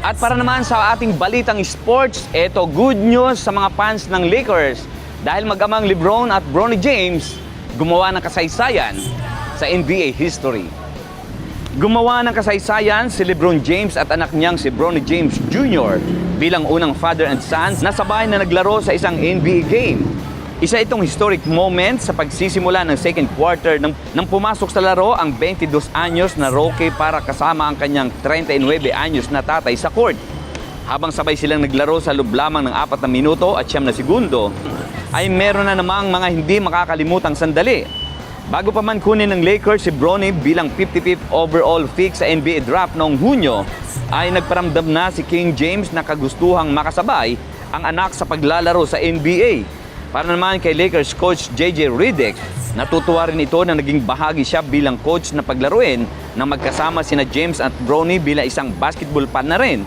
At para naman sa ating balitang sports, eto good news sa mga fans ng Lakers dahil mag-amang Lebron at Bronny James gumawa ng kasaysayan sa NBA history. Gumawa ng kasaysayan si LeBron James at anak niyang si Bronny James Jr. bilang unang father and sons na sabay na naglaro sa isang NBA game. Isa itong historic moment sa pagsisimula ng second quarter nang, nang pumasok sa laro ang 22 anyos na rookie para kasama ang kanyang 39 anyos na tatay sa court. Habang sabay silang naglaro sa loob lamang ng 4 na minuto at siyam na segundo, ay meron na namang mga hindi makakalimutang sandali Bago pa man kunin ng Lakers si Bronny bilang 55th overall pick sa NBA draft noong Hunyo, ay nagparamdam na si King James na kagustuhang makasabay ang anak sa paglalaro sa NBA. Para naman kay Lakers coach JJ Redick, natutuwa rin ito na naging bahagi siya bilang coach na paglaruin na magkasama sina James at Bronny bilang isang basketball fan na rin.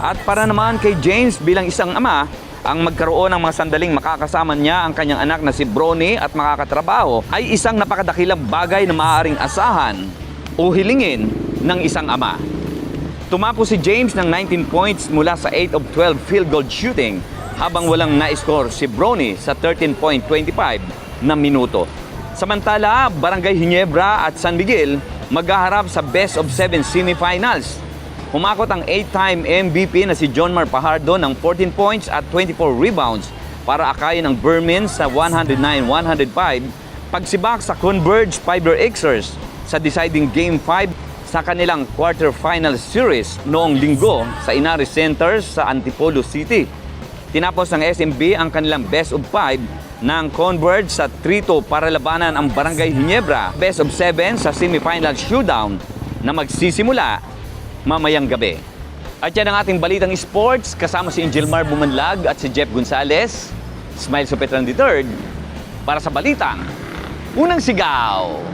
At para naman kay James bilang isang ama, ang magkaroon ng mga sandaling makakasama niya ang kanyang anak na si Bronny at makakatrabaho ay isang napakadakilang bagay na maaaring asahan o hilingin ng isang ama. Tumapo si James ng 19 points mula sa 8 of 12 field goal shooting habang walang na-score si Bronny sa 13.25 na minuto. Samantala, Barangay Hinebra at San Miguel maghaharap sa best of 7 semifinals Humakot ang 8-time MVP na si John Mar Pajardo ng 14 points at 24 rebounds para akayin ang Bermin sa 109-105 pagsibak sa Converge Fiber Xers sa deciding Game 5 sa kanilang quarterfinal series noong linggo sa Inaris Center sa Antipolo City. Tinapos ng SMB ang kanilang best of 5 ng Converge sa 3-2 para labanan ang Barangay Hinebra best of 7 sa semifinal showdown na magsisimula mamayang gabi. At yan ang ating balitang sports kasama si Angelmar Bumanlag at si Jeff Gonzalez, Smile Supetran III, para sa balitang Unang Sigaw!